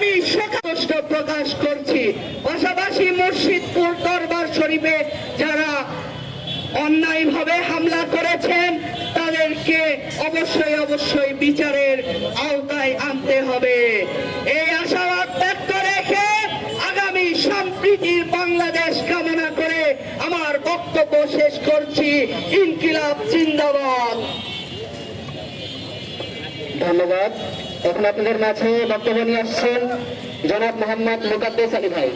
আমি শোকাষ্ট প্রকাশ করছি। পাশাপাশি মুর্শিদপুর দরবার শরীফে যারা অন্যায়ভাবে হামলা করেছেন, তাদেরকে অবশ্যই অবশ্যই বিচারের আওতায় আনতে হবে। এই আশাবাদ ব্যক্ত রেখে আগামী সম্প্রীতির বাংলাদেশ কামনা করে আমার বক্তব্য শেষ করছি। ইনকিলাব জিন্দাবাদ। ধন্যবাদ। এখন আপনাদের মাঝে বক্তব্য নিয়ে আসছেন জনাব মোহাম্মদ মুকাদ্দেস আলী ভাই।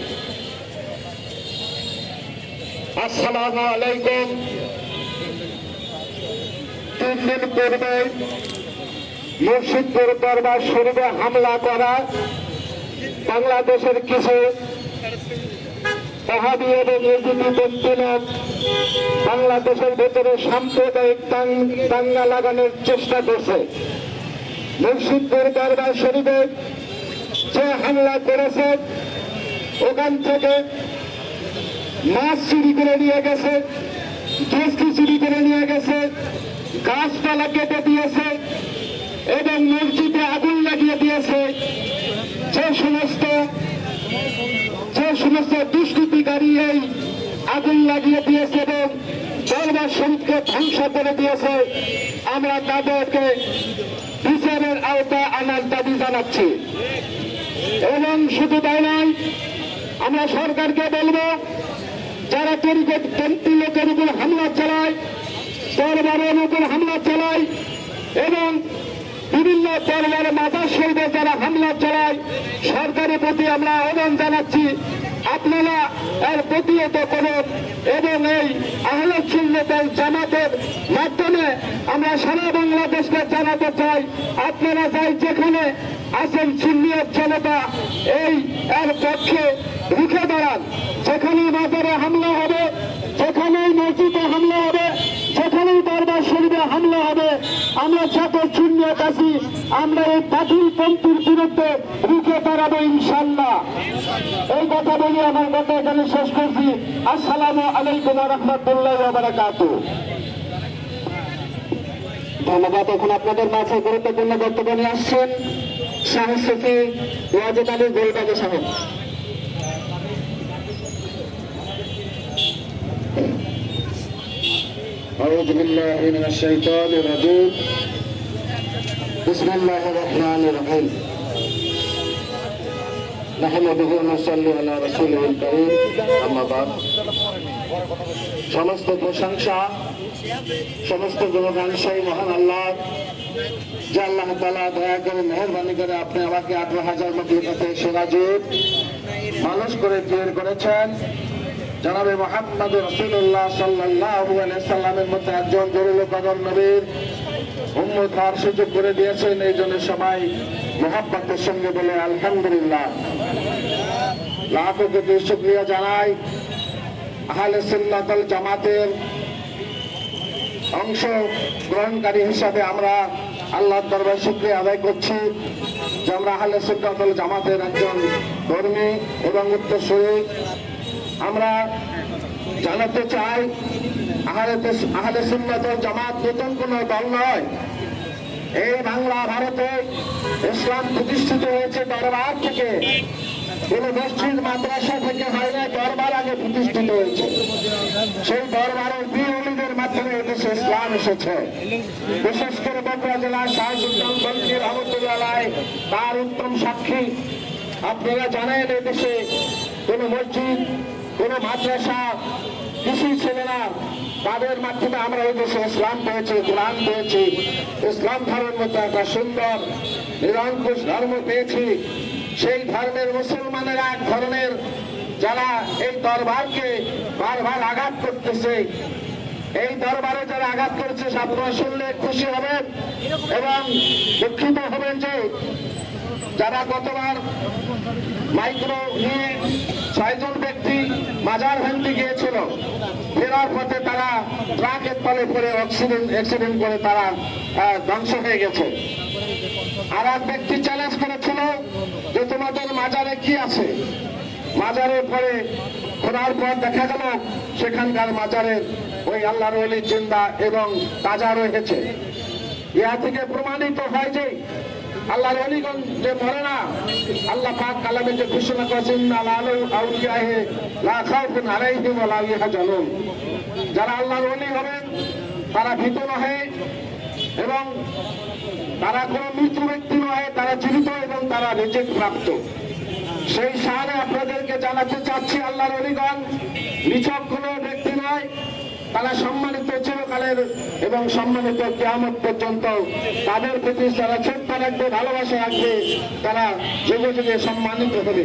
আসসালামু আলাইকুম। তিন পূর্বে মুর্শিদপুর দরবার শরীফে হামলা করা বাংলাদেশের কিছু ওহাবি এবং এজিপি ব্যক্তিরা বাংলাদেশের ভেতরে সাম্প্রদায়িক দাঙ্গা লাগানোর চেষ্টা করছে। মুর্শিদপুর দরবার শরীফে যে হামলা করেছে, ওখান থেকে মাছ চুরি করে নিয়ে গেছে কিস্তি চুরি করে নিয়ে গেছে, গাছপালা কেটে দিয়েছে এবং মসজিদে আগুন লাগিয়ে দিয়েছে। যে সমস্ত যে সমস্ত দুষ্কৃতিকারী এই আগুন লাগিয়ে দিয়েছে এবং দরবার শরীফকে ধ্বংস করে দিয়েছে। আমরা তাদেরকে বিচারের আওতা আনার দাবি জানাচ্ছি। এবং শুধু তাই নয়, আমরা সরকারকে বলব, যারা তরিকপন্থী লোকের উপর হামলা চালায় দরবারের উপর হামলা চালায় এবং বিভিন্ন দরবারে মাদার শহীদে যারা হামলা চালায়, সরকারের প্রতি আমরা আহ্বান জানাচ্ছি আপনারা এর প্রতিহত করুন এবং এই আহলে সুন্নতের জামাতের মাধ্যমে আমরা সারা বাংলাদেশকে জানাতে চাই, আপনারা যাই যেখানে আছেন সুন্নিয়ত জনতা, এই এর পক্ষে রুখে দাঁড়ান। সেখানে বাজারে হামলা হবে যেখানেই মসজিদে হামলা হবে যেখানেই দরবার শরীরে হামলা হবে। আমরা যত সুন্নিয়ত আছি, আমরা এই বাতিল পন্থীর বিরুদ্ধে রুখে দাঁড়াবো ইনশাল্লাহ এই কথা বলে আমার কথা এখানে শেষ করছি। আসসালামু আলাইকুম রহমতুল্লাহ বারাকাতু ধন্যবাদ। এখন আপনাদের মাঝে গুরুত্বপূর্ণ নিয়ে আসছেন শাহ সফি ওয়াজেদ আলী গোলবাগে সাহেব। أعوذ بالله من الشيطان الرجيم بسم الله الرحمن الرحيم نحمده ونصلي على رسوله الكريم أما بعد সমস্ত প্রশংসা সমস্ত গুণগান সেই মহান আল্লাহ যে আল্লাহ তালা দয়া করে মেহরবানি করে আপনি আমাকে আঠারো হাজার মধ্যে সেরাজুর মানুষ করে তৈরি করেছেন জনাবে মোহাম্মদ রসুল্লাহ সাল্লাহ সাল্লামের মধ্যে একজন জরুল কদর নবীর উম্মত সুযোগ করে দিয়েছেন। এই জন্য সবাই মোহাম্মতের সঙ্গে বলে, আলহামদুলিল্লাহ। লাখো কোটি শুক্রিয়া জানাই আহলে সুন্নাতল জামাতের অংশ গ্রহণকারী হিসাবে আমরা আল্লাহর দরবার শুক্রিয়া আদায় করছি যে আমরা আহলে সুন্নাতল জামাতের একজন কর্মী এবং উত্তর উত্তরসূরি। আমরা জানাতে চাই, আহলে সুন্নাতল জামাত নতুন কোনো দল নয়। এই বাংলা ভারতে ইসলাম প্রতিষ্ঠিত হয়েছে দরবার থেকে। কোন মসজিদ, মাদ্রাসা থেকে হয় না, দরবার আগে প্রতিষ্ঠিত হয়েছে। সেই দরবারের বিউলিদের মাধ্যমে এদেশে ইসলাম এসেছে। বিশেষ করে বগুড়া জেলার শাহ সুলতান বলকি রহমতুল্লাহ তার উত্তম সাক্ষী। আপনারা জানেন এদেশে কোন মসজিদ কোন মাদ্রাসা কিছুই ছিল না। তাদের মাধ্যমে আমরা এই দেশে ইসলাম পেয়েছি, কোরআন পেয়েছি। ইসলাম ধর্মের মতো একটা সুন্দর, নিরঙ্কুশ ধর্ম পেয়েছি। সেই ধর্মের মুসলমানের এক ধরনের যারা এই দরবারকে বারবার আঘাত করতেছে, এই দরবারে যারা আঘাত করেছে আপনারা শুনলে খুশি হবেন এবং দুঃখিত হবেন যে যারা গতবার মাইক্রো নিয়ে ছয়জন ব্যক্তি মাজার ভ্যান্ডি গিয়েছিল, ফেরার পথে তারা ট্রাকের তলে পড়ে অ্যাক্সিডেন্ট অ্যাক্সিডেন্ট করে তারা ধ্বংস হয়ে গেছে। আর এক ব্যক্তি চ্যালেঞ্জ করেছিল যে তোমাদের মাজারে কি আছে? মাজারের পরে খোঁড়ার পর দেখা গেল, সেখানকার মাজারের ওই আল্লাহর অলি জিন্দা এবং তাজা রয়েছে। ইহা থেকে প্রমাণিত হয় যে আল্লাহর অলিগণ যে মরে না আল্লাহ পাক কালামে যে ঘোষণা করেছেন আউলিয়াহে লা খাউফুন আলাইহিম ওয়া লা যারা আল্লাহর অলি হবেন, তারা ভীত নহে এবং তারা কোনো মৃত্যু ব্যক্তি নয় তারা জীবিত এবং তারা রিজেক্ট প্রাপ্ত। সেই সাহায্যে আপনাদেরকে জানাতে চাচ্ছি, আল্লাহর অলিগণ নিছক কোনো ব্যক্তি নয় তারা সম্মানিত চিরকালের এবং সম্মানিত কেয়ামত পর্যন্ত তাদের প্রতি যারা ছোট্ট রাখবে, ভালোবাসা রাখবে, তারা যুগে যুগে সম্মানিত হবে।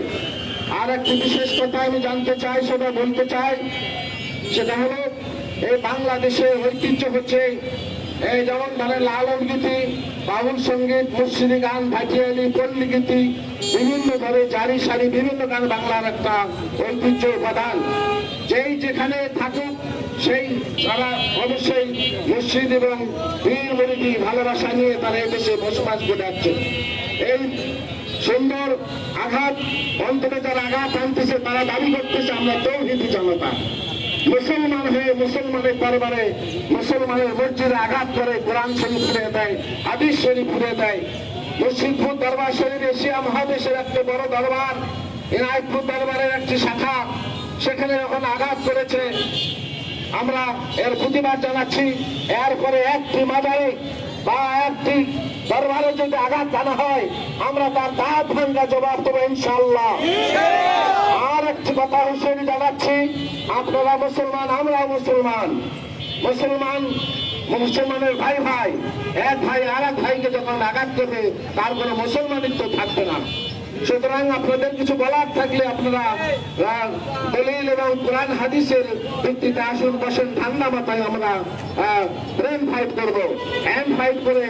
আর একটি বিশেষ কথা আমি জানতে চাই, সেটা বলতে চাই, সেটা হলো এই বাংলাদেশের ঐতিহ্য হচ্ছে এই যেমন মানে লালন গীতি, বাউল সংগীত, মুর্শিদি গান, ভাটিয়ালি, পল্লী গীতি বিভিন্ন ভাবে জারি সারি, বিভিন্ন গান বাংলার একটা ঐতিহ্য উপাদান। যেই যেখানে থাকুক সেই তারা অবশ্যই মুর্শিদ এবং বীর ভালোবাসা নিয়ে তারা এদেশে বসবাস করে যাচ্ছে। এই সুন্দর আঘাত অন্তরে যারা আঘাত আনতেছে, তারা দাবি করতেছে, আমরা তৌহিদি জনতা। মুসলমান হয়ে মুসলমানের দরবারে মুসলমানের মসজিদে আঘাত করে কোরআন শরীফ ফুরিয়ে দেয়, হাদিস শরীফ ফুরিয়ে দেয়। মুর্শিদপুর দরবার শরীফ এশিয়া মহাদেশের একটা বড় দরবার, এনায়তপুর দরবারের একটি শাখা, সেখানে যখন আঘাত করেছে আমরা এর প্রতিবাদ জানাচ্ছি। এরপরে একটি মাজারে বা একটি দরবারে যদি আঘাত জানা হয়, আমরা তার দাঁত ভাঙ্গা জবাব দেবো ইনশাল্লাহ আর একটি কথা হুসেন জানাচ্ছি, আপনারা মুসলমান আমরা মুসলমান। মুসলমান, মুসলমানের ভাই ভাই, এক ভাই আর এক ভাইকে যখন আঘাত দেবে তার কোনো মুসলমানিত্ব থাকবে না। সুতরাং আপনাদের কিছু বলার থাকলে আপনারা দলিল এবং কোরআন হাদিসের ভিত্তিতে আসুন, বসেন, ঠান্ডা মাথায় আমরা ব্রেন ফাইট করব। হ্যান্ড ফাইট করে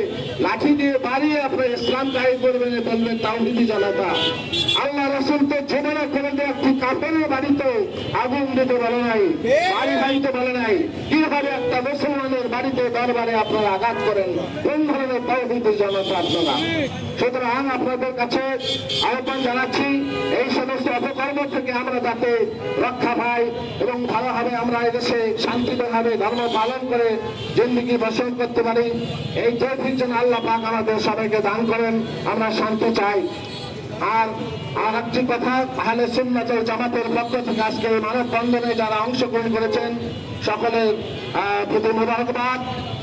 লাঠি দিয়ে বাড়িয়ে আপনারা ইসলাম গায়ে করবেন বলবেন তাওহিদি জনতা। আল্লাহ রসুল তো জীবনে করে দিয়ে একটি কাপড়ের বাড়িতে আগুন দিতে বলে নাই, বাড়ি ভাঙতে বলে নাই। কীভাবে একটা মুসলমানের বাড়িতে দরবারে আপনারা আঘাত করেন? কোন ধরনের তাওহিদি জনতা আপনারা? সুতরাং আপনাদের কাছে আহ্বান জানাচ্ছি। এই সমস্ত অপকর্ম থেকে আমরা যাতে রক্ষা পাই এবং ভালোভাবে আমরা এদেশে শান্তিভাবে ধর্ম পালন করে জিন্দিগি বসন করতে পারি। এই তৌফিক যেন আল্লাহ পাক আমাদের সবাইকে দান করেন, আমরা শান্তি চাই। আর আর একটি কথা তাহলে সুন্নাতের জামাতের পক্ষ থেকে আজকে মানববন্ধনে যারা অংশগ্রহণ করেছেন, সকলের প্রতি মোবারকবাদ।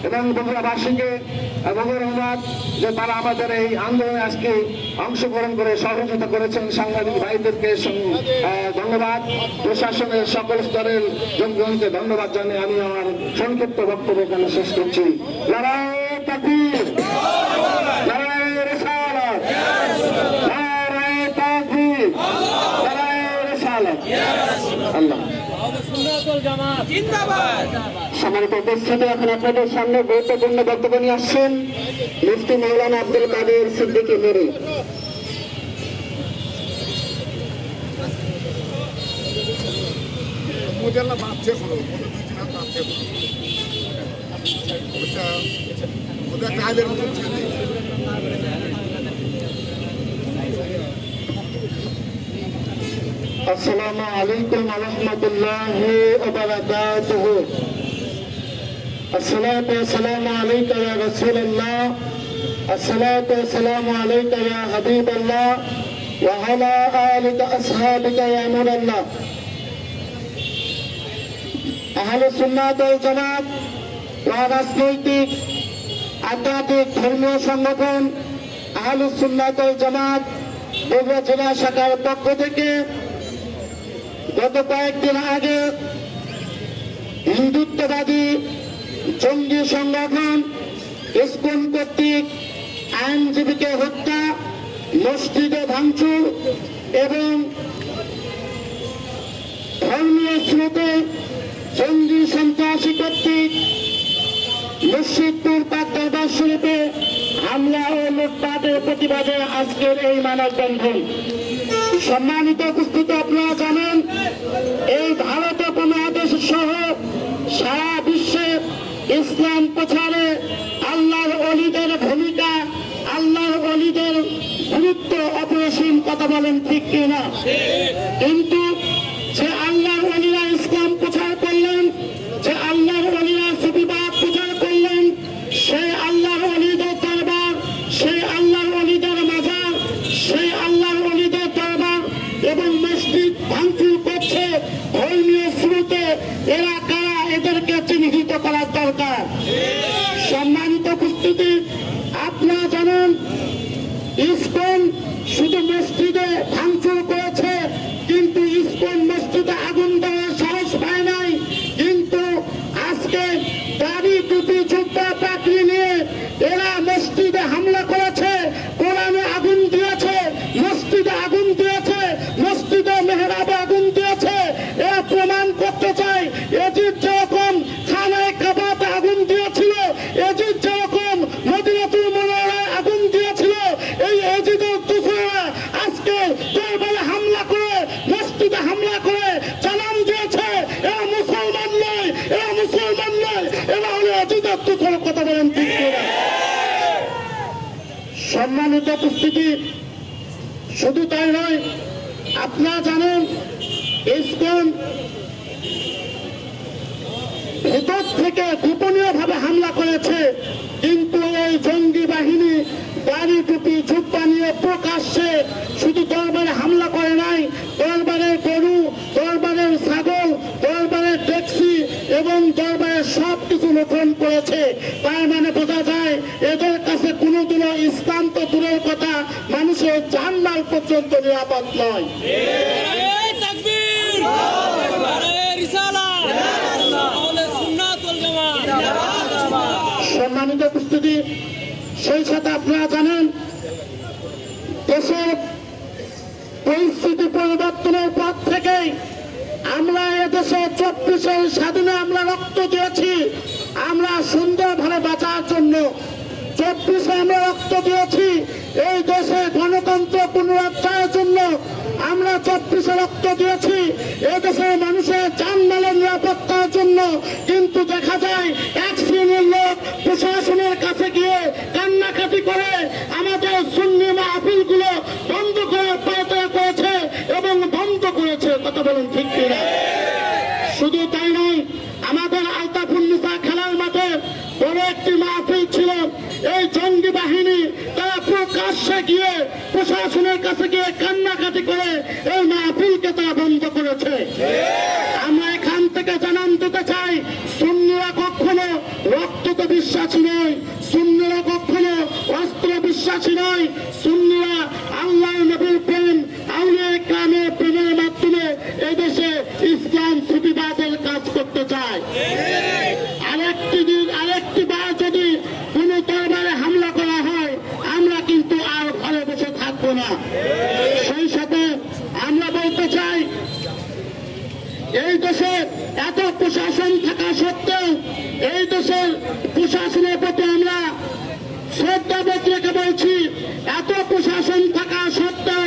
এবং বগুড়াবাসীকে ধন্যবাদ যে তারা আমাদের এই আন্দোলনে আজকে অংশগ্রহণ করে সহযোগিতা করেছেন, সাংবাদিক ভাইদেরকে ধন্যবাদ। প্রশাসনের সকল স্তরের জনগণকে ধন্যবাদ জানিয়ে আমি আমার সংক্ষিপ্ত বক্তব্য এখানে শেষ করছি। লড়াই আল্লাহ। সম্মানিত উপস্থিতি এখন আপনাদের সামনে গুরুত্বপূর্ণ বক্তব্য নিয়ে আসছেন মুফতি মৌলানা আব্দুল কাদের সিদ্দিকী মেরি। মোদেলা বাঁচছে কোনো মোদের দুই তিন হাত বাঁচছে কোনো ওটা ওদের কাজের মতো আসসালামু আলাইকুম রহমতুল্লাহ ওবরাকাতুহু আসসালাতু ওয়াসসালামু আলাইকা ইয়া রাসূলুল্লাহ। আসসালাতু ওয়াসসালামু আলাইকা ইয়া হাবিবাল্লাহ। ওয়া আলা আলিকা আসহাবিকা ইয়া নূরাল্লাহ আহলে সুন্নাত ওয়াল জামাত রাজনৈতিক, আধ্যাত্মিক, ধর্মীয় সংগঠন আহলে সুন্নাত ওয়াল জামাত বগুড়া জেলা শাখার পক্ষ থেকে গত কয়েকদিন আগে হিন্দুত্ববাদী জঙ্গি সংগঠন ইস্কন কর্তৃক আইনজীবীকে হত্যা, মসজিদে ভাঙচুর এবং ধর্মীয় স্রোতে জঙ্গি সন্ত্রাসী কর্তৃক মুর্শিদপুর পাক দরবার শরীফে হামলা ও লুটপাটের প্রতিবাদে আজকের এই মানববন্ধন। সম্মানিত উপস্থিত আপনারা জানেন, এই ভারত উপমহাদেশ সহ সারা বিশ্বে ইসলাম প্রচারে আল্লাহর অলিদের ভূমিকা, আল্লাহর অলিদের গুরুত্ব অপরিসীম কথা বলেন ঠিক কিনা? কিন্তু যে আল্লাহর অলিরা ইসলাম প্রচার করলেন যে আল্লাহর অলিরা সুবিবাদ প্রচার করলেন সেই আল্লাহর অলিদের দরবার সেই আল্লাহর অলিদের করার দরকার সম্মানিত উপস্থিতি আপনারা জানেন ইসকন শুধু মসজিদে ভাঙচুর করেছে কিন্তু ইসকন মসজিদে আগুন দেওয়ার সাহস পায় নাই কিন্তু আজকে গাড়ি টুপি জুব্বা পাকড়ি নিয়ে এরা মসজিদে হামলা করেছে কোরআনে আগুন দিয়েছে মসজিদে আগুন দিয়েছে মসজিদে মেহরাবে আগুন দিয়েছে এরা প্রমাণ করতে চায় এজিদ যেরকম থানায় কাবাতে আগুন দিয়েছিল এজিদ যেরকম মদিনাতুল মনোয়ারায় আগুন দিয়েছিল এই এজিদের দুসরা আজকে দরবারে হামলা করে মসজিদে হামলা করে চালান দিয়েছে এরা মুসলমান নয় এরা মুসলমান নয় এরা হলো এজিদের দুসরা কথা বলেন ঠিক করে সম্মানিত উপস্থিতি শুধু তাই নয়, আপনারা জানেন ইসকন ভেতর থেকে গোপনীয় ভাবে হামলা করেছে। কিন্তু এই জঙ্গি বাহিনী গাড়ি টুপি জুব্বা নিয়ে প্রকাশ্যে শুধু দরবারে হামলা করে নাই দরবারের গরু দরবারের ছাগল দরবারের ট্যাক্সি এবং দরবারের সব কিছু লোকন করেছে তার মানে বোঝা যায় এদের কাছে কোনোদিনও ইসলাম তো দূরের কথা মানুষের জানমাল পর্যন্ত নিরাপদ নয় সম্মানিত উপস্থিতি সেই সাথে আপনারা জানেন দেশের পরিস্থিতি পরিবর্তনের পর থেকেই আমরা এদেশে চব্বিশের স্বাধীনে আমরা রক্ত দিয়েছি আমরা সুন্দরভাবে বাঁচার জন্য চব্বিশে আমরা রক্ত দিয়েছি এই দেশে গণতন্ত্র পুনরুদ্ধারের জন্য আমরা চব্বিশে রক্ত দিয়েছি। এই দেশের মানুষের যানবাহনের নিরাপত্তার জন্য কিন্তু দেখা যায় এক শ্রেণির লোক প্রশাসনের কাছে গিয়ে কান্নাকাটি করে আমাদের সুন্নি মাহফিলগুলো বন্ধ করার পায়তারা করেছে এবং বন্ধ করেছে। কথা বলেন ঠিক কিনা? শুধু তাই নয়, আমাদের আলতাফুন্নিসা খেলার মাঠে বড় একটি মাহফিল ছিল। এই জঙ্গি বাহিনী তারা প্রকাশ্যে গিয়ে প্রশাসনের কাছে গিয়ে কান্নাকাটি করে এই মাহফিলকে তারা বন্ধ করেছে আমরা এখান থেকে জানান দিতে চাই সুন্নিরা কখনো রক্ততে বিশ্বাসী নয় সুন্নিরা কখনো বিশ্বাসী নয়, সুন্নিরা আল্লাহ নবীর প্রেম, আউলিয়া কামের প্রেমের মাধ্যমে এদেশে ইসলাম সুবিধাদের কাজ করতে চায়। আরেকটি দিন আরেকটি বার যদি হামলা করা হয়, আমরা কিন্তু আর ঘরে বসে থাকব না। সেই সাথে আমরা বলতে চাই, এই দেশে এত প্রশাসন থাকা সত্ত্বেও এই দেশের প্রশাসনের প্রতি আমরা শ্রদ্ধা রেখে বলছি এত প্রশাসন থাকা সত্ত্বেও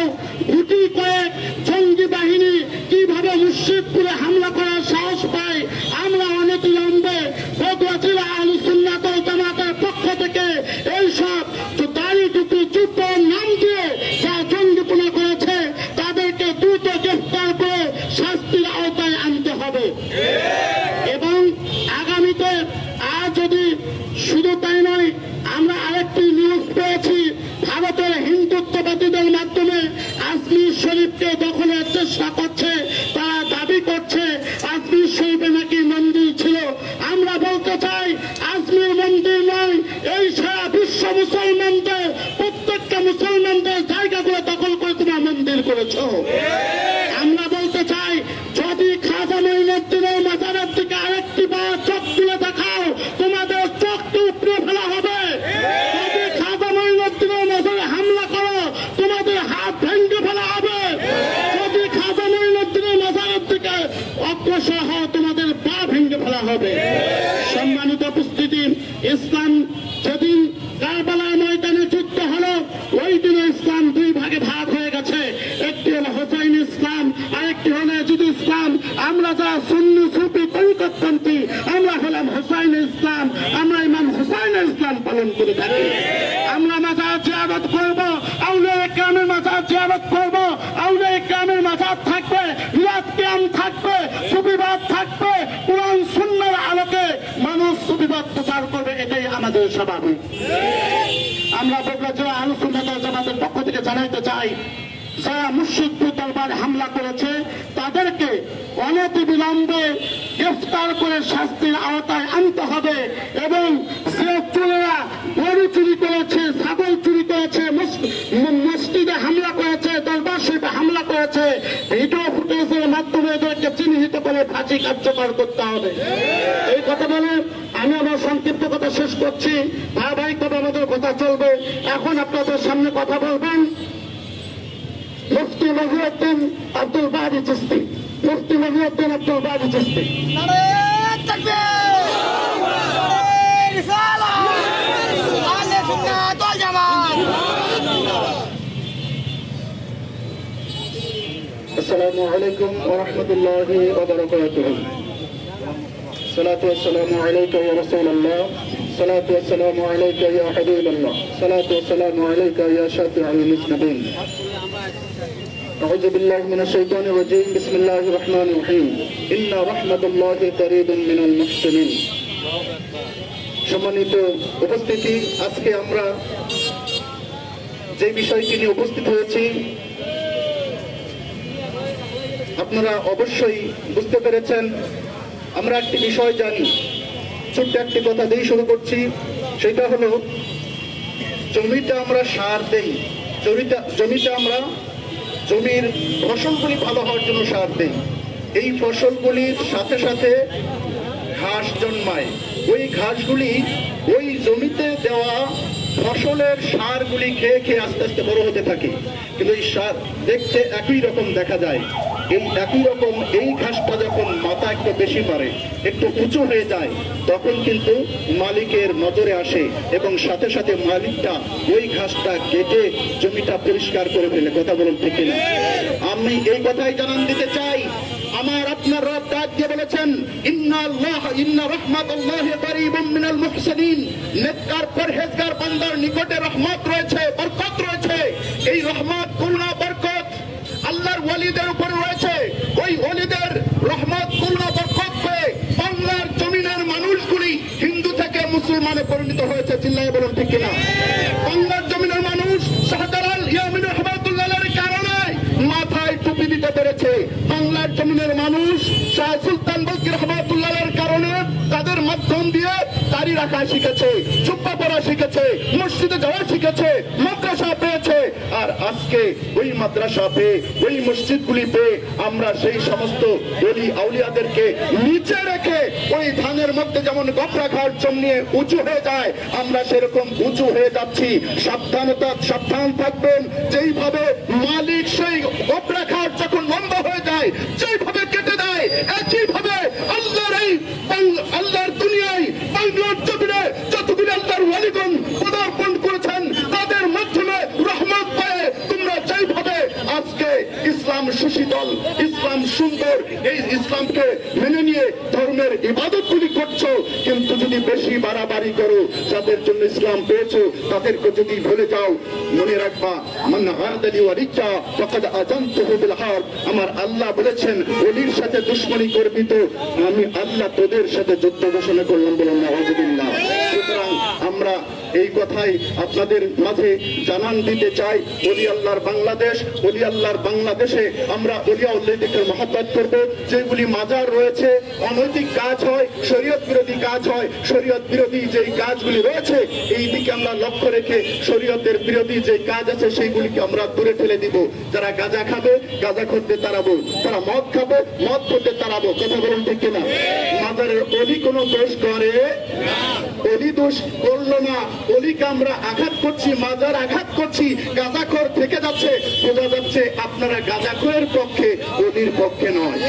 গুটি কয়েক জঙ্গি বাহিনী কীভাবে মুর্শিদপুরে হামলা করার সাহস পায় আমরা অনতিলম্বে বদুয়াচিলা আলু সুন্নাত জামাতের পক্ষ থেকে এইসব দাড়ি টুপি যুদ্ধ নাম দিয়ে যা জঙ্গিপনা করেছে তাদেরকে দ্রুত গ্রেফতার করে শাস্তির আওতায় আনতে হবে এবং আগামীতে আর যদি শুধু তাই নয় আমরা আরেকটি নিউজ পেয়েছি ভারতের হিন্দুত্ববাদীদের মাধ্যমে আজমির শরীফকে দখলের চেষ্টা করছে তারা দাবি করছে আজমির শরীফে নাকি মন্দির ছিল আমরা বলতে চাই আজমির মন্দির নয় এই সারা বিশ্ব মুসলমানদের প্রত্যেকটা মুসলমানদের জায়গাগুলো দখল করে তোমরা মন্দির করেছ আমরা বলতে চাই যদি খাজা মঈনুদ্দিনের মাজারের দিকে আরেকটি বার চোখ তুলে দেখাও তোমাদের চোখকে উপড়ে ফেলা হবে যদি খাজা মঈনুদ্দিনের মাজারে হামলা করো তোমাদের হাত ভেঙে ফেলা হবে যদি খাজা মঈনুদ্দিনের মাজারের দিকে অগ্রসর হও তোমাদের পা ভেঙে ফেলা হবে সম্মানিত উপস্থিতি ইসলাম যেদিন কারবালার ময়দানে যুদ্ধ হলো ওই দিনে ইসলাম দুই ভাগে ভাগ হয়ে গেছে একটি হলো হোসাইন ইসলাম আরেকটি হলো এজিদ ইসলাম আমরা যারা সুন্নি সুফি তরিকতপন্থী আমরা হলাম হোসাইন ইসলাম আমরা ইমাম হোসাইন ইসলাম পালন করে থাকি আমরা মাজার জিয়ারত করব আউলিয়া গ্রামের মাজার জিয়ারত করব আউলিয়া গ্রামের মাজার থাকবে মিলাদ কিয়াম থাকবে, সুবিবাদ থাকবে, কোরআন সুন্নার আলোকে মানুষ সুবিবাদ প্রচার করবে, এটাই আমাদের স্বাভাবিক। আমরা বগুড়া জেলা আলোচনা জামাতের পক্ষ থেকে জানাইতে চাই, যারা মুর্শিদপুর দরবারে হামলা করেছে, তাদেরকে অনতি বিলম্বে গ্রেফতার করে শাস্তির আওতায় আনতে হবে এবং যে চোরেরা গরু চুরি করেছে, ছাগল চুরি করেছে মসজিদে হামলা করেছে দরবার শরীফে হামলা করেছে। ভিডিও ফুটেজের মাধ্যমে এদেরকে চিহ্নিত করে ফাঁসি কার্যকর করতে হবে। এই কথা বলে আমি আমার সংক্ষিপ্ত কথা শেষ করছি। ধারাবাহিকভাবে আমাদের কথা চলবে। এখন আপনাদের সামনে কথা বলবেন মুফতি মহিউদ্দিন আব্দুল বাহারি চিস্তি মুফতি মহিউদ্দিন আব্দুল বাহারি চিস্তি السلام عليكم ورحمة الله وبركاته. صلاة والسلام عليك يا رسول الله. صلاة والسلام عليك يا حبيب الله. صلاة والسلام عليك يا شافع المسلمين. أعوذ بالله من الشيطان الرجيم. بسم الله الرحمن الرحيم. إن رحمة الله قريب من المحسنين. সম্মানিত উপস্থিতি, আজকে আমরা যে বিষয়টি নিয়ে উপস্থিত হয়েছি, আপনারা অবশ্যই বুঝতে পেরেছেন, আমরা একটি বিষয় জানি, ছোট্ট একটি কথা দিয়ে শুরু করছি, সেটা হলো, জমিতে আমরা সার দেই, জমিতে জমিতে আমরা জমির ফসলগুলি ভালো হওয়ার জন্য সার দেই, এই ফসলগুলির সাথে সাথে ঘাস জন্মায়। ওই ঘাসগুলি ওই জমিতে দেওয়া ফসলের সারগুলি খেয়ে খেয়ে আস্তে আস্তে বড় হতে থাকে। কিন্তু এই সার দেখতে একই রকম দেখা যায়। এই একই রকম এই ঘাসটা যখন মাথা একটু বেশি পারে একটু উঁচু হয়ে যায়, তখন কিন্তু মালিকের নজরে আসে এবং সাথে সাথে মালিকটা ওই ঘাসটা কেটে জমিটা পরিষ্কার করে ফেলে। কথা বলুন ঠিক আমি এই কথাই জানান দিতে চাই। আমার রব দিয়ে বলেছেন, ইন্না আল্লাহ, ইন্না মিনাল মুহসিনিন। নেককার, পরহেজগার বান্দার নিকটে রহমত রয়েছে, বরকত রয়েছে। এই রহমত করুণা বরকত, আল্লাহর ওয়ালিদের উপর রয়েছে। ওই ওয়ালিদের রহমত করুণা বরকত পেয়ে বাংলার জমিনের মানুষগুলি হিন্দু থেকে মুসলমানে পরিণত হয়েছে। চিল্লাই বলুন ঠিক কিনা? জমিনের মানুষ শাহ সুলতান বকির রহমতুল্লাহের কারণে তাদের মাধ্যম দিয়ে দাড়ি রাখা শিখেছে চুপ্পা পড়া শিখেছে, মসজিদে যাওয়া শিখেছে, মাদ্রাসা পেয়েছে। আর আজকে ওই মাদ্রাসা পেয়ে, ওই মসজিদগুলি পেয়ে আমরা সেই সমস্ত বলি আউলিয়াদেরকে নিচে রেখে ওই ধানের মধ্যে যেমন গফরা খাওয়ার জমিয়ে উঁচু হয়ে যায়, আমরা সেরকম উঁচু হয়ে যাচ্ছি। সাবধানতা, সাবধান থাকবেন। যেইভাবে মালিক সেই গফরা খাওয়ার যখন লম্বা হয়ে যায় যেইভাবে কেটে দেয় একইভাবে আল্লাহর এই বাং- আল্লাহর দুনিয়ায় বাংলার জমিনে যতগুলি আল্লাহর ওয়ালিগণ পদার্পণ করেছেন তাদের মাধ্যমে রহমত পায় তোমরা যেইভাবে আজকে ইসলাম সুশীতল ইসলাম সুন্দর, এই ইসলামকে মেনে নিয়ে ধর্মের ইবাদতগুলি করছ, কিন্তু যদি বেশি বাড়াবাড়ি করো, যাদের জন্য ইসলাম পেয়েছ, তাদেরকে যদি ভুলে যাও, মনে রাখবা, মান বিল আমার আল্লাহ বলেছেন, ওলির সাথে দুশমনি করবি তো আমি আল্লাহ তোদের সাথে যুদ্ধ ঘোষণা করলাম বললাম নাউজুবিল্লাহ সুতরাং আমরা এই কথাই আপনাদের মাঝে জানান দিতে চাই। অলি আল্লাহর বাংলাদেশ, অলি আল্লাহর বাংলাদেশে আমরা অলিয়া উল্লেখের মহাব্বত করব। যেগুলি মাজার রয়েছে, অনৈতিক কাজ হয়, শরীয়ত বিরোধী কাজ হয়, শরীয়ত বিরোধী যে কাজগুলি রয়েছে, এই দিকে আমরা লক্ষ্য রেখে শরীয়তের বিরোধী যে কাজ আছে, সেইগুলিকে আমরা দূরে ঠেলে দিব। যারা গাঁজা খাবে, গাঁজা করতে তাড়াবো। তারা মদ খাবে, মদ করতে তাড়াবো। কথা বলুন ঠিক কিনা? মাজারের অলি কোনো দোষ করে? অলি দোষ করল না। অলিকে আঘাত করছি, মাজার আঘাত করছি, গাঁজাখোর থেকে যাচ্ছে বোঝা যাচ্ছে আপনারা গাঁজাখোরের পক্ষে, অলির পক্ষে নয়।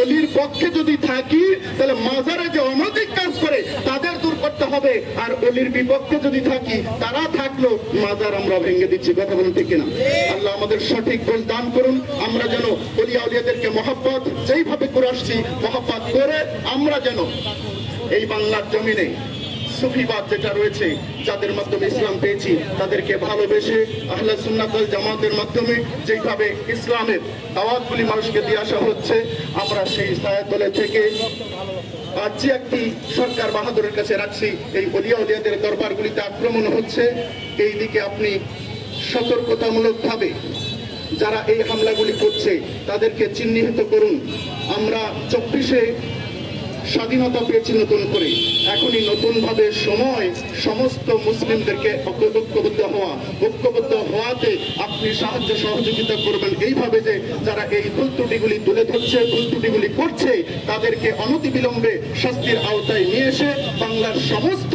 অলির পক্ষে যদি থাকি, তাহলে মাজারে যে অনৈতিক কাজ করে, তাদের দূর করতে হবে। আর অলির বিপক্ষে যদি থাকি, তারা থাকল, মাজার আমরা ভেঙে দিচ্ছি। কথা বলুন কিনা? আল্লাহ আমাদের সঠিক বোঝ দান করুন। আমরা যেন অলিয়া উলিয়াদেরকে মহাব্বত, যেইভাবে করে আসছি, মহাব্বত করে আমরা যেন এই বাংলার জমিনে সুফিবাদ যেটা রয়েছে, যাদের মাধ্যমে ইসলাম পেয়েছি, তাদেরকে ভালোবেসে আহলে সুন্নাত জামাতের মাধ্যমে যেভাবে ইসলামের দাওয়াতগুলি মানুষকে দিয়ে আসা হচ্ছে, আমরা সেই ছায়াতলে থেকে আজ একটি সরকার বাহাদুরের কাছে রাখছি, এই অলিয়া উলিয়াদের দরবারগুলিতে আক্রমণ হচ্ছে। এই দিকে আপনি সতর্কতামূলকভাবে যারা এই হামলাগুলি করছে, তাদেরকে চিহ্নিত করুন। আমরা চব্বিশে স্বাধীনতা পেয়েছি নতুন করে। এখনই নতুনভাবে সময়, সমস্ত মুসলিমদেরকে ঐক্যবদ্ধ হওয়া, ঐক্যবদ্ধ হওয়াতে আপনি সাহায্য, সহযোগিতা করবেন। এইভাবে যে যারা এই ভুল ত্রুটিগুলি তুলে ধরছে, ভুল ত্রুটিগুলি করছে, তাদেরকে অনতিবিলম্বে শাস্তির আওতায় নিয়ে এসে বাংলার সমস্ত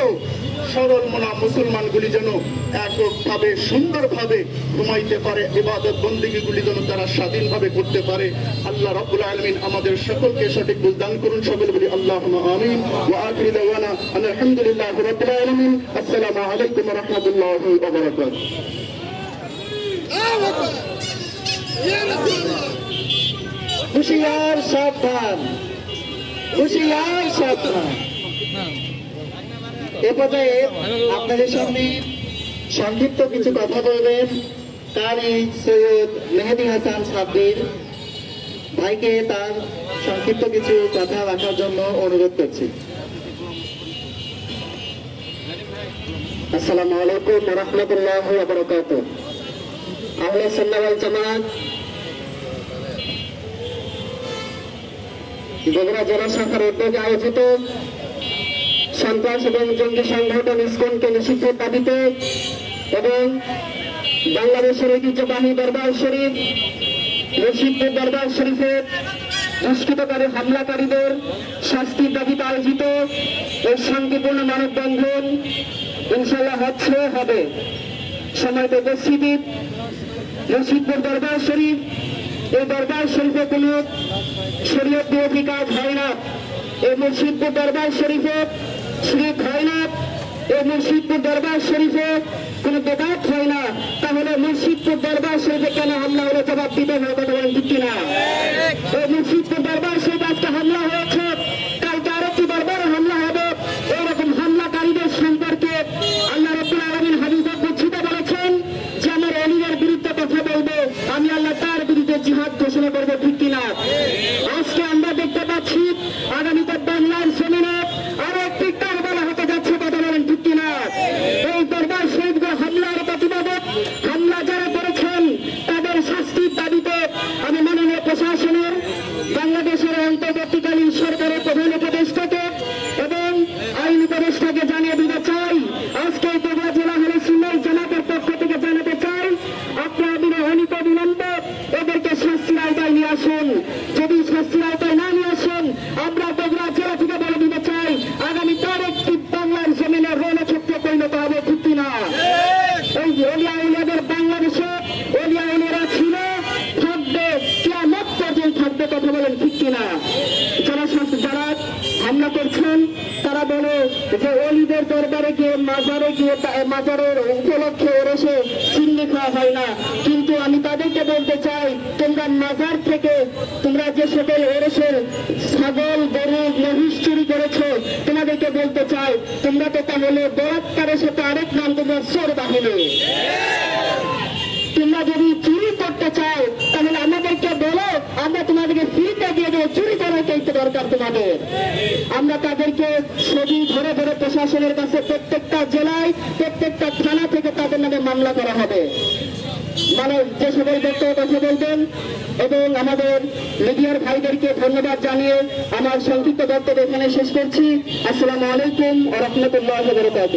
সরল মনা মুসলমানগুলি যেন এককভাবে, সুন্দরভাবে ঘুমাইতে পারে, ইবাদত বন্দিগিগুলি যেন তারা স্বাধীনভাবে করতে পারে। আল্লাহ রাব্বুল আলামিন আমাদের সকলকে সঠিক বুঝ দান করুন, সকল বলি আল্লাহুম্মা আমিন ওয়া আখিরু দাওয়ানা আলহামদুলিল্লাহি রাব্বিল আলামিন। আসসালামু আলাইকুম রাহমাতুল্লাহি ওয়া বারাকাতুহু। সাবধান। হুশিয়ার সাবধান। এ পর্যায়ে আপনাদের সামনে সংক্ষিপ্ত কিছু কথা বলবেন। কারি সৈয়দ মেহেদি হাসান সাব্বির ভাইকে তার সংক্ষিপ্ত কিছু কথা রাখার জন্য অনুরোধ করছি। আসসালামু আলাইকুম রহমতুল্লাহ বরকাত আহলে জামাত, বগুড়া উদ্যোগে আয়োজিত সন্ত্রাস এবং জঙ্গি সংগঠন ইসকনকে নিষিদ্ধের দাবিতে এবং বাংলাদেশের ঐতিহ্যবাহী দরবার শরীফ, রশিদপুর দরবার শরীফের দুষ্কৃতকারী হামলাকারীদের শাস্তির দাবিতে আয়োজিত এই শান্তিপূর্ণ মানববন্ধন ইনশাল্লাহ হচ্ছে, হবে। সময় উপস্থিতি। রশিদপুর দরবার শরীফ, এই দরবার শরীফে কোনো শরীয়ত বিরোধী কাজ হয় না। এই মুর্শিদপুর দরবার শরীফে শিরিক হয় না, এই মুর্শিদপুর দরবার শরীফে কোনো বেদাত হয় না, তাহলে মুর্শিদপুর দরবার শরীফে কেন হামলা হলে? জবাব দিতে কথা বলেন, ঠিক কিনা? এই মুর্শিদপুর দরবার শরীফে আজকে হামলা হয়েছে, কালকে আরেকটি দরবারে হামলা হবে। এইরকম হামলাকারীদের সম্পর্কে আল্লাহ রব্বুল আলমিন হাবিবুর বুঝিতে বলেছেন যে আমার অলিদের বিরুদ্ধে কথা বলব, আমি আল্লাহ তার বিরুদ্ধে জিহাদ ঘোষণা করব, ঠিক মাজারের উপলক্ষে ওরসে চিন্নি খাওয়া হয় না। কিন্তু আমি তাদেরকে বলতে চাই, তোমরা মাজার থেকে, তোমরা যে সকল ওরসের ছাগল, গরু, মহিষ চুরি করেছ, তোমাদেরকে বলতে চাই, তোমরা তো তাহলে বলাৎকারের সাথে আরেক নাম তোমরা চোর বাহিনী। তোমরা যদি চুরি করতে চাও, তাহলে আমাদেরকে আমরা তোমাদেরকে ফ্রিতে দিয়ে দেবো, চুরি করার চাইতে দরকার তোমাদের। আমরা তাদেরকে ছবি ধরে ধরে প্রশাসনের কাছে প্রত্যেকটা জেলায়, প্রত্যেকটা থানা থেকে তাদের নামে মামলা করা হবে। মানে যে সকল বক্তব্য কথা বলবেন এবং আমাদের মিডিয়ার ভাইদেরকে ধন্যবাদ জানিয়ে আমার সংক্ষিপ্ত বক্তব্য এখানে শেষ করছি। আসসালামু আলাইকুম রহমতুল্লাহ বরকাত